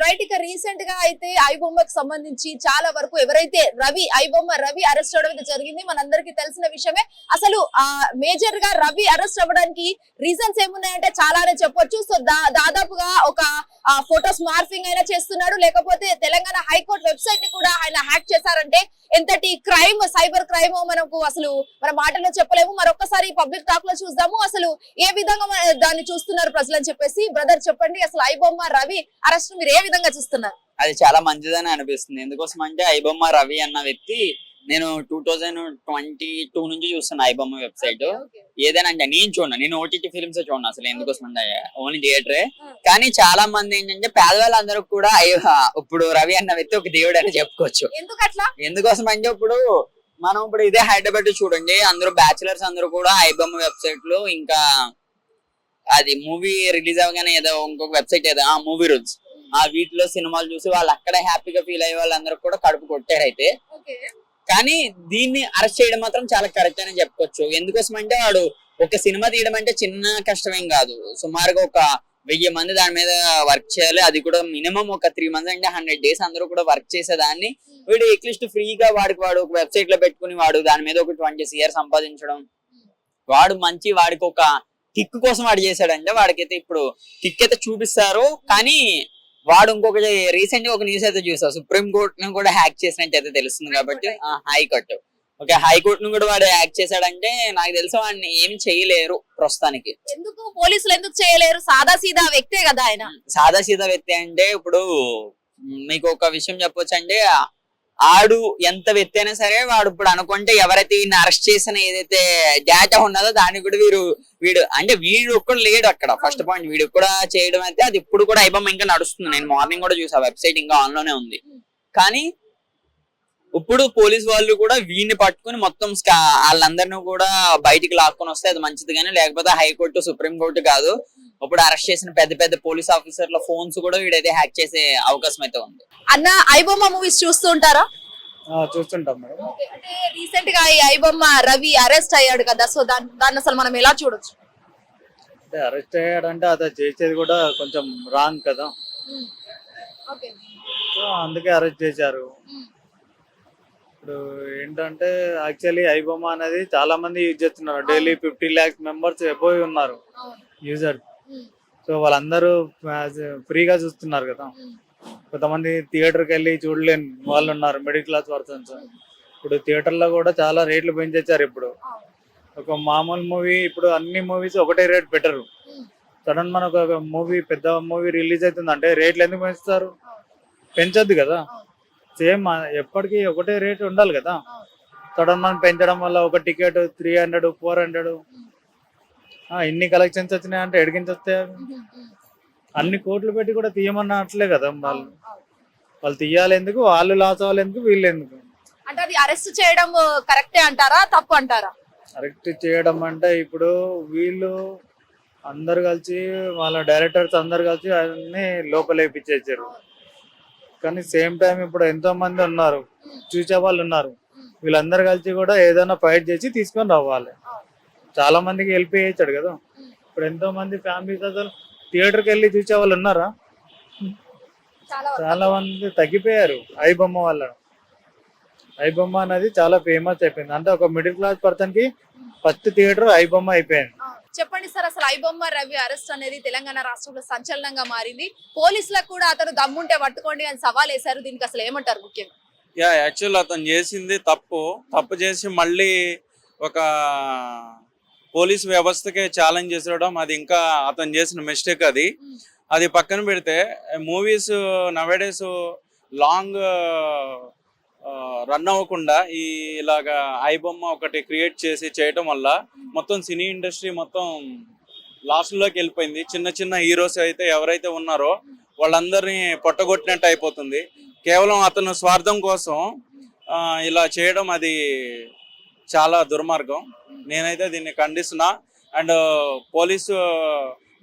Right ఇక రీసెంట్గా అయితే ఐబొమ్మకు సంబంధించి చాలా వరకు ఎవరైతే రవి ఐబొమ్మ రవి అరెస్ట్ అవడం జరిగింది మనందరికీ తెలిసిన విషయమే. అసలు ఆ మేజర్గా రవి అరెస్ట్ అవ్వడానికి రీజన్స్ ఏమున్నాయంటే చాలానే చెప్పొచ్చు. సో దా- దాదాపుగా ఒక ఫోటోస్ మార్ఫింగ్ అయినా చేస్తున్నాడు. లేకపోతే తెలంగాణ హైకోర్టు వెబ్సైట్ని కూడా ఆయన హ్యాక్ చేశారంటే ఎంతటి క్రైమ్ సైబర్ క్రైమ్ మనకు అసలు మన మాటల్లో చెప్పలేము. మరొకసారి పబ్లిక్ టాక్లో చూద్దాము. అసలు ఏ విధంగా మన- దాన్ని చూస్తున్నారు ప్రజలు అని చెప్పేసి బ్రదర్ చెప్పండి. అసలు ఐబొమ్మ రవి అరెస్ట్ మీరు ఏ విధంగా చూస్తున్నారు అది చాలా మంచిదని అనిపిస్తుంది. ఎందుకోసం అంటే ఐబొమ్మ రవి అన్న వ్యక్తి నేను టూ థౌజండ్ ట్వంటీ టూ నుంచి చూస్తున్నా ఐబొమ్మ వెబ్సైట్. ఏదైనా అంటే నేను చూడను. నేను ఓటీటీ ఫిల్మ్స్ చూడను అసలు. ఎందుకోసం అంటే ఓన్లీ థియేటరే. కానీ చాలా మంది ఏంటంటే పేదవాళ్ళందరూ కూడా ఇప్పుడు రవి అన్న వ్యక్తి ఒక దేవుడు అని చెప్పుకోవచ్చు. ఎందుకోసం అంటే ఇప్పుడు మనం ఇప్పుడు ఇదే హైదరాబాద్ చూడండి. అందరూ బ్యాచిలర్స్ అందరూ కూడా ఐబొమ్మ వెబ్సైట్లో ఇంకా అది మూవీ రిలీజ్ అవగానే ఏదో ఇంకొక వెబ్సైట్ ఏదో ఆ మూవీ రూల్స్. ఆ వీటిలో సినిమాలు చూసి వాళ్ళు అక్కడే హ్యాపీగా ఫీల్ అయ్యే వాళ్ళందరూ కూడా కడుపు కొట్టారు అయితే. కానీ దీన్ని అరెస్ట్ చేయడం మాత్రం చాలా కరెక్ట్ అని చెప్పుకోవచ్చు. ఎందుకోసం అంటే వాడు ఒక సినిమా తీయడం అంటే చిన్న కష్టమేం కాదు. సుమారుగా ఒక వెయ్యి మంది దాని మీద వర్క్ చేయాలి. అది కూడా మినిమం ఒక త్రీ మంత్స్ అంటే హండ్రెడ్ డేస్ అందరూ కూడా వర్క్ చేసేదాన్ని. వీడు ఎట్లీస్ట్ ఫ్రీగా వాడికి వాడు ఒక వెబ్సైట్లో పెట్టుకుని వాడు దాని మీద ఒక ట్వంటీ ఇయర్ సంపాదించడం. వాడు మంచి వాడికి ఒక కిక్ కోసం వాడు చేశాడంటే వాడికైతే ఇప్పుడు కిక్ అయితే చూపిస్తారు. కానీ వాడు ఇంకొకటి రీసెంట్గా ఒక న్యూస్ అయితే చూసా. సుప్రీం కోర్ట్ను కూడా హ్యాక్ చేసినట్టు అయితే తెలుస్తుంది కాబట్టి హైకోర్టు ఓకే హైకోర్టు ను కూడా వాడు హ్యాక్ చేశాడంటే నాకు తెలిసి వాడిని ఏమి చేయలేరు ప్రస్తుతానికి. ఎందుకు? పోలీసులు ఎందుకు చేయలేరు? సాదా సీదా వ్యక్తే కదా ఆయన. సాదా సీదా వ్యక్తి అంటే ఇప్పుడు మీకు ఒక విషయం చెప్పొచ్చు అంటే ఆడు ఎంత వెత్తైనా సరే వాడు ఇప్పుడు అనుకుంటే ఎవరైతే ఈయన అరెస్ట్ చేసిన ఏదైతే డేటా ఉన్నదో దాన్ని కూడా వీరు వీడు అంటే వీడు కూడా లేడు అక్కడ. ఫస్ట్ పాయింట్ వీడు కూడా చేయడం అయితే అది ఇప్పుడు కూడా ఐబమ్ ఇంకా నడుస్తుంది. నేను మార్నింగ్ కూడా చూసా వెబ్సైట్ ఇంకా ఆన్లోనే ఉంది. కానీ ఇప్పుడు పోలీస్ వాళ్ళు కూడా వీడిని పట్టుకుని మొత్తం వాళ్ళందరినీ కూడా బయటికి లాక్కొని వస్తే అది మంచిది కానీ లేకపోతే హైకోర్టు సుప్రీం కోర్టు కాదు. ఇప్పుడు అరెస్ట్ చేసిన పెద్ద పెద్ద పోలీస్ ఆఫీసర్ల ఫోన్స్ కూడా వీడైతే హ్యాక్ చేసే అవకాశం అయితే ఉంది. అన్న ఐబొమ్మ మూవీస్ చూస్తూ ఉంటారా? ఆ, చూస్తుంటాం మేడం. అంటే రీసెంట్గా ఈ ఐబొమ్మ రవి అరెస్ట్ అయ్యాడు కదా సో దాన్ని దాన్ని అసలు మనం ఎలా చూడొచ్చు? అంటే అరెస్ట్ అయ్యాడంటే అతను చేసేది కూడా కొంచెం రాంగ్ కదా. సో అందుకే అరెస్ట్ చేశారు. ఇప్పుడు ఏంటంటే యాక్చువల్లీ ఐబొమ్మ అనేది చాలా మంది యూజ్ చేస్తున్నారు daily fifty lakhs members above ఉన్నారు. యూజర్ సో వాళ్ళందరూ ఫ్రీగా చూస్తున్నారు కదా. కొంతమంది థియేటర్కి వెళ్ళి చూడలేని వాళ్ళు ఉన్నారు మిడిల్ క్లాస్ పర్సన్స్. ఇప్పుడు థియేటర్లో కూడా చాలా రేట్లు పెంచేశారు ఇప్పుడు. ఒక మామూలు మూవీ ఇప్పుడు అన్ని మూవీస్ ఒకటే రేట్ పెట్టరు. సడన్ మనకు ఒక మూవీ పెద్ద మూవీ రిలీజ్ అవుతుంది అంటే రేట్లు ఎందుకు పెంచుతారు? పెంచొద్దు కదా. సేమ్ ఎప్పటికీ ఒకటే రేట్ ఉండాలి కదా. సడన్ మనం పెంచడం వల్ల ఒక ticket three hundred four hundred ఇన్ని కలెక్షన్స్ వచ్చినాయి అంటే ఎడికించి వస్తాయి? అన్ని కోట్లు పెట్టి కూడా తీయమన్నట్లే కదా వాళ్ళు. వాళ్ళు తీయాలి ఎందుకు? వాళ్ళు లాస్ అవ్వాలి ఎందుకు? వీళ్ళు ఎందుకు? అంటే అది అరెస్ట్ చేయడం కరెక్టే అంటారా? తప్పు అంటారా? కరెక్ట్ చేయడం అంటే ఇప్పుడు వీళ్ళు అందరు కలిసి వాళ్ళ డైరెక్టర్స్ అందరు కలిసి అన్ని లోపల వేయించేసారు కానీ సేమ్ టైం ఇప్పుడు ఎంతో మంది ఉన్నారు. చూసే వాళ్ళు ఉన్నారు. వీళ్ళందరూ కలిసి కూడా ఏదైనా ఫైట్ చేసి తీసుకొని రావాలి. చాలా మందికి హెల్ప్ చేయించాడు కదా. ఇప్పుడు ఎంతో మంది ఫ్యామిలీస్ అసలు థియేటర్కి వెళ్ళి చూసే వాళ్ళు ఉన్నారా? చాలా చాలా మంది తగ్గిపోయారు. ఐ బొమ్మ వల్ల. ఐ బొమ్మ అనేది చాలా ఫేమస్ అయిపోయింది. అంటే ఒక మిడిల్ క్లాస్ పర్సన్కి ఫస్ట్ థియేటర్ ఐ బొమ్మ అయిపోయింది చెప్పండి సార్ అసలు ఐబొమ్మ రవి అరెస్ట్ అనేది తెలంగాణ రాష్ట్రంలో సంచలనంగా మారింది. పోలీసులకు కూడా అతను దమ్ముంటే పట్టుకోండి అని సవాల్ వేశారు. దీనికి అసలు ఏమంటారు ముఖ్యంగా యా యాక్చువల్ అతను చేసింది తప్పు. తప్పు చేసి మళ్ళీ ఒక పోలీస్ వ్యవస్థకే ఛాలెంజ్ చేసడం అది ఇంకా అతను చేసిన మిస్టేక్ అది. అది పక్కన పెడితే మూవీస్ నవేడేస్ లాంగ్ రన్ అవ్వకుండా ఈ ఇలాగా ఐబొమ్మ ఒకటి క్రియేట్ చేసి చేయటం వల్ల మొత్తం సినీ ఇండస్ట్రీ మొత్తం లాస్ట్లోకి వెళ్ళిపోయింది. చిన్న చిన్న హీరోస్ అయితే ఎవరైతే ఉన్నారో వాళ్ళందరినీ పొట్టగొట్టినట్టు అయిపోతుంది. కేవలం అతను స్వార్థం కోసం ఆ, ఇలా చేయడం అది చాలా దుర్మార్గం. నేనైతే దీన్ని ఖండిస్తున్నా. అండ్ పోలీసు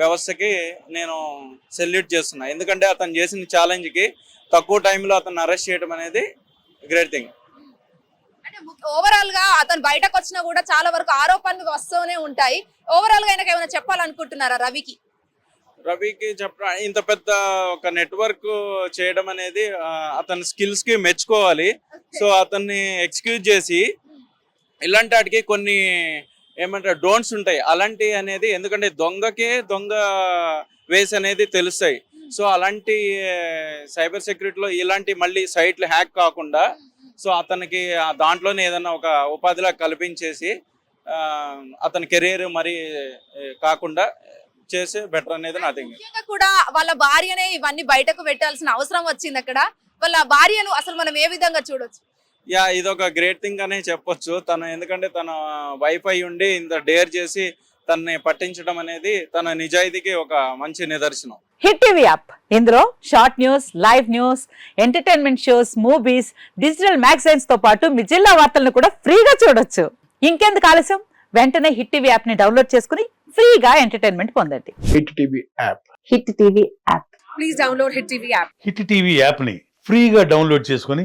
వ్యవస్థకి నేను సెల్యూట్ చేస్తున్నా. ఎందుకంటే అతను చేసిన ఛాలెంజ్కి తక్కువ టైంలో అతను అరెస్ట్ చేయడం అనేది గ్రేట్ థింగ్ ఓవరాల్గా అతను బయటకు వచ్చినా కూడా చాలా వరకు ఆరోపణలు వస్తూనే ఉంటాయి. ఓవరాల్గా ఆయనకు ఏమైనా చెప్పాలనుకుంటున్నారా రవికి? రవికి చెప్ప ఇంత పెద్ద ఒక నెట్వర్క్ చేయడం అనేది అతని స్కిల్స్కి మెచ్చుకోవాలి. సో అతన్ని ఎక్స్క్యూజ్ చేసి ఇలాంటి వాటికి కొన్ని ఏమంటారు డోన్స్ ఉంటాయి. అలాంటి అనేది ఎందుకంటే దొంగకే దొంగ వేస్ అనేది తెలుస్తాయి. సో అలాంటి సైబర్ సెక్యూరిటీలో ఇలాంటి మళ్ళీ సైట్లు హ్యాక్ కాకుండా సో అతనికి దాంట్లోనే ఏదైనా ఒక ఉపాధిలా కల్పించేసి అతని కెరీర్ మరి కాకుండా చేస్తే బెటర్ అనేది నా కూడా వాళ్ళ భార్యనే ఇవన్నీ బయటకు పెట్టాల్సిన అవసరం వచ్చింది అక్కడ. వాళ్ళ భార్యను అసలు మనం ఏ విధంగా చూడొచ్చు? యా ఇది ఒక గ్రేట్ థింగ్ అనే చెప్పొచ్చు. తను ఎందుకంటే తన వైఫ్ అయి ఉండి ఇంత డేర్ చేసి తనని పట్టించడం అనేది తన నిజాయితీకి ఒక మంచి నిదర్శనం. హిట్ టీవీ యాప్ ఇందులో short news live news entertainment shows movies digital మ్యాగజైన్స్తో పాటు మీ జిల్లా వార్తలను కూడా ఫ్రీగా చూడొచ్చు. ఇంకెందుకు ఆలస్యం? వెంటనే హిట్ టీవీ యాప్ని డౌన్లోడ్ చేసుకుని ఫ్రీగా ఎంటర్టైన్మెంట్ పొందండి. Hit TV app Hit TV app please download Hit TV app Hit TV యాప్ని ఫ్రీగా డౌన్లోడ్ చేసుకొని